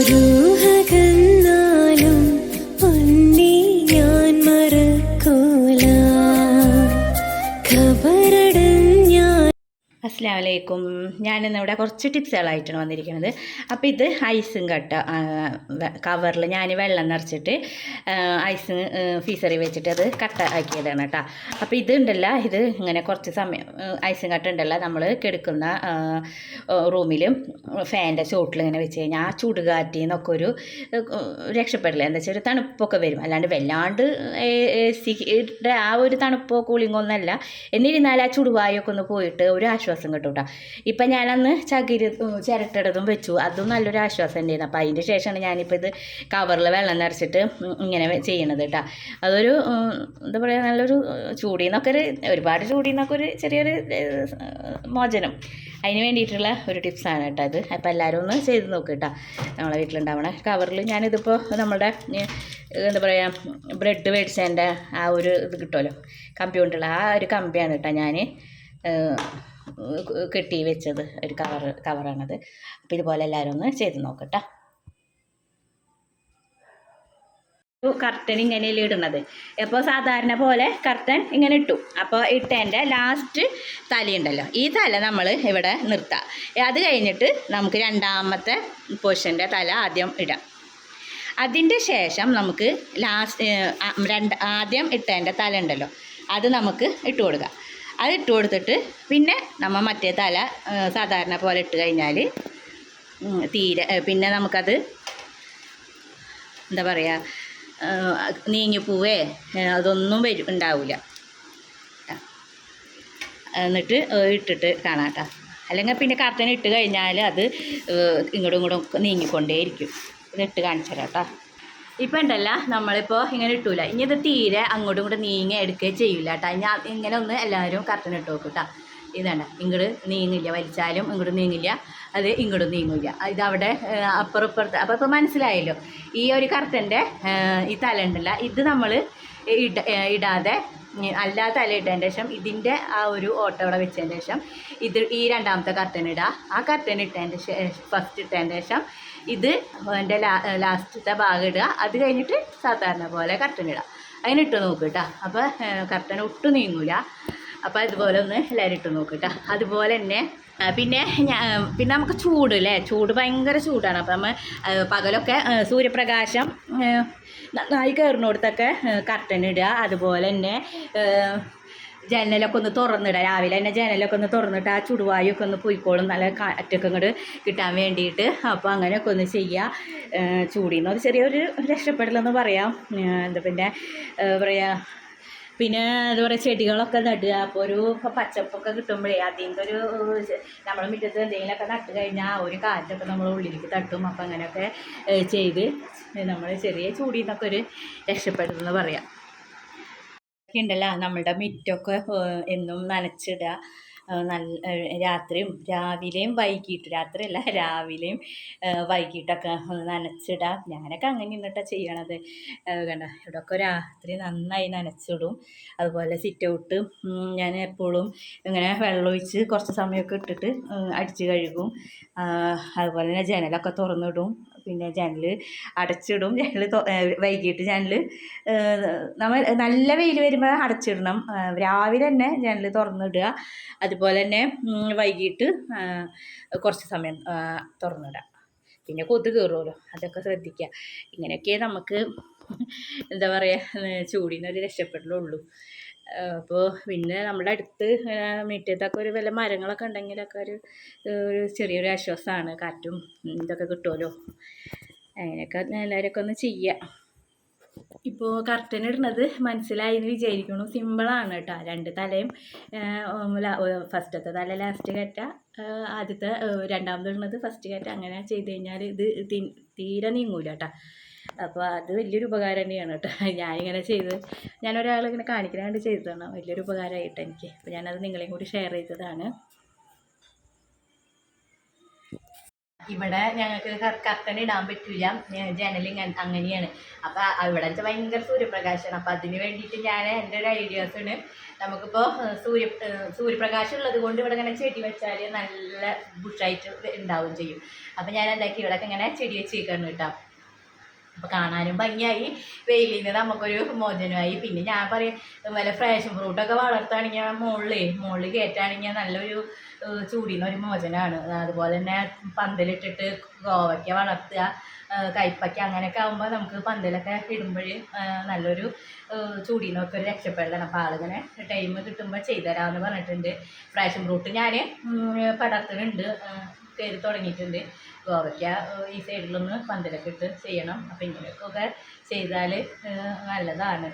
രൂഹകന്നാലും അസ്സാം ഞാനിന്നിവിടെ കുറച്ച് ടിപ്സുകളായിട്ടാണ് വന്നിരിക്കുന്നത്. അപ്പോൾ ഇത് ഐസും കട്ട കവറിൽ ഞാൻ വെള്ളം നിറച്ചിട്ട് ഐസ് ഫീസറി വെച്ചിട്ട് അത് കട്ട ആക്കിയതാണ് കേട്ടോ. അപ്പോൾ ഇത് ഉണ്ടല്ല ഇത് ഇങ്ങനെ കുറച്ച് സമയം ഐസും കട്ട ഉണ്ടല്ല നമ്മൾ കിടക്കുന്ന റൂമിലും ഫാന്റെ ചോട്ടിൽ ഇങ്ങനെ വെച്ച് കഴിഞ്ഞാൽ ആ ചൂടുകാറ്റിൽ നിന്നൊക്കെ ഒരു രക്ഷപ്പെടില്ല. എന്താ വെച്ചാൽ ഒരു തണുപ്പൊക്കെ വരും. അല്ലാണ്ട് വല്ലാണ്ട് സിയുടെ ആ ഒരു തണുപ്പോ കൂളിങ്ങോ ഒന്നല്ല എന്നിരുന്നാൽ ആ ചുടുവായൊക്കെ ഒന്ന് പോയിട്ട് ഒരു ആശ്വാസം കിട്ടും കേട്ടോ ഇപ്പം ഞാനന്ന് ചകിരി ചിരട്ടടതും വെച്ചു. അതും നല്ലൊരു ആശ്വാസം ഉണ്ടായിരുന്നു. അപ്പം അതിന്റെ ശേഷമാണ് ഞാനിപ്പോൾ ഇത് കവറിൽ വെള്ളം നിറച്ചിട്ട് ഇങ്ങനെ ചെയ്യണത് കേട്ടോ അതൊരു എന്താ പറയുക നല്ലൊരു ചൂടിൽ നിന്നൊക്കെ ഒരു ഒരുപാട് ചൂടിൽ നിന്നൊക്കെ ഒരു ചെറിയൊരു മോചനം. അതിന് വേണ്ടിയിട്ടുള്ള ഒരു ടിപ്സാണ് കേട്ടോ ഇത്. അപ്പോൾ എല്ലാവരും ഒന്ന് ചെയ്ത് നോക്കുക കേട്ടോ നമ്മളെ വീട്ടിലുണ്ടാവണ കവറിൽ ഞാനിതിപ്പോൾ നമ്മുടെ എന്താ പറയുക ബ്രെഡ് മേടിച്ചതിന്റെ ആ ഒരു ഇത് കിട്ടുമല്ലോ കമ്പി കൊണ്ടുള്ള ആ ഒരു കമ്പിയാണ് കേട്ടോ ഞാൻ കെട്ടി വെച്ചത് ഒരു കവർ കവറാണത് അപ്പോൾ ഇതുപോലെ എല്ലാവരും ഒന്ന് ചെയ്ത് നോക്കട്ടെ. കർട്ടൻ ഇങ്ങനെ ഇടുന്നത്. അപ്പോൾ സാധാരണ പോലെ കർട്ടൻ ഇങ്ങനെ ഇട്ടു. അപ്പോൾ ഇട്ടതിന്റെ ലാസ്റ്റ് തലയുണ്ടല്ലോ ഈ തല നമ്മൾ ഇവിടെ നിർത്താം. അത് കഴിഞ്ഞിട്ട് നമുക്ക് രണ്ടാമത്തെ പൊസിഷന്റെ തല ആദ്യം ഇടാം. അതിന്റെ ശേഷം നമുക്ക് ലാസ്റ്റ് രണ്ട് ആദ്യം ഇട്ടതിന്റെ തല ഉണ്ടല്ലോ. അത് നമുക്ക് ഇട്ട് കൊടുക്കാം. അത് ഇട്ട് കൊടുത്തിട്ട് പിന്നെ നമ്മൾ മറ്റേ തല സാധാരണ പോലെ ഇട്ട് കഴിഞ്ഞാൽ തീരെ പിന്നെ നമുക്കത് എന്താ പറയുക നീങ്ങിപ്പൂവേ അതൊന്നും വരും ഉണ്ടാവില്ല എന്നിട്ട് ഇട്ടിട്ട് കാണാം കേട്ടോ അല്ലെങ്കിൽ പിന്നെ കർട്ടൻ ഇട്ട് കഴിഞ്ഞാൽ അത് ഇങ്ങോട്ടും ഇങ്ങോട്ടും നീങ്ങിക്കൊണ്ടേയിരിക്കും. ഇതിട്ട് കാണിച്ചു തരാം കേട്ടോ ഇപ്പം ഉണ്ടല്ല നമ്മളിപ്പോൾ ഇങ്ങനെ ഇട്ടൂല. ഇനി ഇത് തീരെ അങ്ങോട്ടും ഇങ്ങോട്ടും നീങ്ങി എടുക്കുകയും ചെയ്യില്ല കേട്ടോ അത് ഇങ്ങനെ ഒന്ന് എല്ലാവരും കർട്ടൻ ഇട്ട് നോക്കും കേട്ടോ ഇതാണ്. ഇങ്ങോട്ട് നീങ്ങില്ല വലിച്ചാലും ഇങ്ങോട്ട് നീങ്ങില്ല അത് ഇങ്ങോട്ടും നീങ്ങില്ല. ഇതവിടെ അപ്പുറപ്പുറത്ത് അപ്പം ഇപ്പം അപ്പോൾ ഇപ്പോൾ മനസ്സിലായല്ലോ ഈ ഒരു കർട്ടന്റെ ഈ തല ഉണ്ടല്ല ഇത് നമ്മൾ ഇട ഇടാതെ അല്ലാത്ത അല ഇട്ടതിന് ശേഷം ഇതിന്റെ ആ ഒരു ഓട്ട അവിടെ വെച്ചതിന് ശേഷം ഇത് ഈ രണ്ടാമത്തെ കർട്ടൻ ഇടുക ആ കർട്ടൻ ഇട്ടതിന്റെ ഫസ്റ്റ് ഇട്ടതിന് ശേഷം ഇത് എന്റെ ലാ ലാസ്റ്റത്തെ ഭാഗം ഇടുക. അത് കഴിഞ്ഞിട്ട് സാധാരണ പോലെ കർട്ടൻ ഇടുക അങ്ങനെ ഇട്ട് നോക്ക് കേട്ടോ അപ്പോൾ കർട്ടൻ ഒട്ടും നീങ്ങൂല. അപ്പോൾ അതുപോലെ ഒന്ന് എല്ലാവരും ഇട്ട് നോക്ക് കേട്ടോ അതുപോലെ തന്നെ പിന്നെ പിന്നെ നമുക്ക് ചൂട് അല്ലേ ചൂട് ഭയങ്കര ചൂടാണ്. അപ്പം നമ്മൾ പകലൊക്കെ സൂര്യപ്രകാശം നന്നായി കയറുന്നിടത്തൊക്കെ കർട്ടൻ ഇടുക. അതുപോലെ തന്നെ ജനലൊക്കെ ഒന്ന് തുറന്നിടുക. രാവിലെ തന്നെ ജനലൊക്കെ ഒന്ന് തുറന്നിട്ട് ആ ചുടുവായൊക്കെ ഒന്ന് പോയിക്കോളും. നല്ല കാറ്റൊക്കെ ഇങ്ങോട്ട് കിട്ടാൻ വേണ്ടിയിട്ട്. അപ്പോൾ അങ്ങനെയൊക്കെ ഒന്ന് ചെയ്യുക ചൂടിൽ നിന്ന് ചെറിയൊരു രക്ഷപ്പെടലെന്ന് പറയാം. എന്താ പിന്നെ പറയുക പിന്നെ എന്താ പറയുക ചെടികളൊക്കെ നടുക. അപ്പോൾ ഒരു പച്ചപ്പൊക്കെ കിട്ടുമ്പോഴേ അതിന്റെ ഒരു നമ്മുടെ മുറ്റത്ത് എന്തെങ്കിലുമൊക്കെ നട്ട് കഴിഞ്ഞാൽ ഒരു കാറ്റൊക്കെ നമ്മൾ ഉള്ളിലേക്ക് തട്ടും. അപ്പം അങ്ങനെയൊക്കെ ചെയ്ത് നമ്മൾ ചെറിയ ചൂടിൽ നിന്നൊക്കെ ഒരു രക്ഷപ്പെടുന്നു പറയാം. ഉണ്ടല്ലോ നമ്മളുടെ മിറ്റൊക്കെ എന്നും നനച്ചിടുക. നല്ല രാത്രിയും രാവിലെയും വൈകിട്ട് രാത്രിയല്ല രാവിലെയും വൈകിട്ടൊക്കെ ഒന്ന് നനച്ചിടുക ഞാനൊക്കെ അങ്ങനെ നിന്നിട്ടാണ് ചെയ്യണത് കണ്ട? ഇവിടെയൊക്കെ രാത്രി നന്നായി നനച്ചിടും. അതുപോലെ സിറ്റ് ഔട്ട് ഞാൻ എപ്പോഴും ഇങ്ങനെ വെള്ളമൊഴിച്ച് കുറച്ച് സമയമൊക്കെ ഇട്ടിട്ട് അടിച്ച് കഴുകും. അതുപോലെ തന്നെ ജനലൊക്കെ തുറന്നിടും. പിന്നെ ജനൽ അടച്ചിടും. ജനൽ വൈകിട്ട് ജനൽ നമ്മൾ നല്ല വെയിൽ വരുമ്പോൾ അടച്ചിടണം. രാവിലെ തന്നെ ജനൽ തുറന്നിടുക. അതുപോലെ തന്നെ വൈകിട്ട് കുറച്ച് സമയം തുറന്നിടുക. പിന്നെ കൊതു കയറുമല്ലോ അതൊക്കെ ശ്രദ്ധിക്കുക. ഇങ്ങനെയൊക്കെ നമുക്ക് എന്താ പറയുക ചൂടിനൊരു രക്ഷപ്പെടലുള്ളൂ. അപ്പോൾ പിന്നെ നമ്മുടെ അടുത്ത് മുറ്റത്തൊക്കെ ഒരു വല്ല മരങ്ങളൊക്കെ ഉണ്ടെങ്കിലൊക്കെ ഒരു ഒരു ചെറിയൊരു ആശ്വാസമാണ് കാറ്റും ഇതൊക്കെ കിട്ടുമല്ലോ അങ്ങനെയൊക്കെ എല്ലാവരൊക്കെ ഒന്ന് ചെയ്യുക ഇപ്പോൾ കർട്ടൻ ഇടുന്നത്. മനസ്സിലായി എന്ന് വിചാരിക്കുന്നു സിമ്പിളാണ് കേട്ടോ. രണ്ട് തലയും ഫസ്റ്റത്തെ തല ലാസ്റ്റ് കയറ്റ ആദ്യത്തെ രണ്ടാമത് ഇടുന്നത് ഫസ്റ്റ് കയറ്റ അങ്ങനെ ചെയ്ത് കഴിഞ്ഞാൽ ഇത് തീരെ നീങ്ങൂല കേട്ടോ. അപ്പോൾ അത് വലിയൊരു ഉപകാരം തന്നെയാണ് കേട്ടോ. ഞാനിങ്ങനെ ചെയ്ത് ഞാനൊരാളിങ്ങനെ കാണിക്കാനായിട്ട് ചെയ്തതാണ്. വലിയൊരു ഉപകാരമായിട്ട് എനിക്ക്. അപ്പോൾ ഞാനത് നിങ്ങളെയും കൂടി ഷെയർ ചെയ്തതാണ്. ഇവിടെ ഞങ്ങൾക്ക് കർട്ടൻ ഇടാൻ പറ്റില്ല ജനലിങ് ഇങ്ങനെ അങ്ങനെയാണ്. അപ്പോൾ ഇവിടെ ഭയങ്കര സൂര്യപ്രകാശമാണ്. അപ്പോൾ അതിന് വേണ്ടിയിട്ട് ഞാൻ എന്റെ ഒരു ഐഡിയാസ് ഐഡിയാസാണ് നമുക്കിപ്പോൾ സൂര്യ സൂര്യപ്രകാശം ഉള്ളത് കൊണ്ട് ഇവിടെ ഇങ്ങനെ ചെടി വെച്ചാൽ നല്ല ബുഷായിട്ട് ഉണ്ടാവുകയും ചെയ്യും. അപ്പോൾ ഞാൻ എന്താക്കി ഇവിടെ ഇങ്ങനെ ചെടി വെച്ചേക്കാണ് കേട്ടോ. അപ്പോൾ കാണാനും ഭംഗിയായി. വെയിലിൽ നിന്ന് നമുക്കൊരു മോചനമായി. പിന്നെ ഞാൻ പറയും വല്ല ഫ്രൂട്ട് ഫ്രൂട്ടൊക്കെ വളർത്തുകയാണെങ്കിൽ മുകളിൽ മുകളിൽ കയറ്റുകയാണെങ്കിൽ നല്ലൊരു ചൂടിന്ന് ഒരു മോചനമാണ്. അതുപോലെ തന്നെ പന്തലിട്ടിട്ട് ഗോവയ്ക്ക വളർത്തുക കയ്പയ്ക്ക അങ്ങനെയൊക്കെ ആകുമ്പോൾ നമുക്ക് പന്തലൊക്കെ ഇടുമ്പോൾ നല്ലൊരു ചൂടിനൊക്കെ ഒരു രക്ഷപ്പെടലാണ്. അപ്പോൾ ആളിങ്ങനെ ടൈം കിട്ടുമ്പോൾ ചെയ്തുതരാമെന്ന് പറഞ്ഞിട്ടുണ്ട്. ഫ്രഷ് ഫ്രൂട്ട് ഞാൻ പടർത്തുന്നുണ്ട് കയറി തുടങ്ങിയിട്ടുണ്ട്. ഗോവയ്ക്ക ഈ സൈഡിലൊന്ന് പന്തലൊക്കെ ഇട്ട് ചെയ്യണം. അപ്പം ഇങ്ങനെയൊക്കെ ചെയ്താൽ നല്ലതാണ്.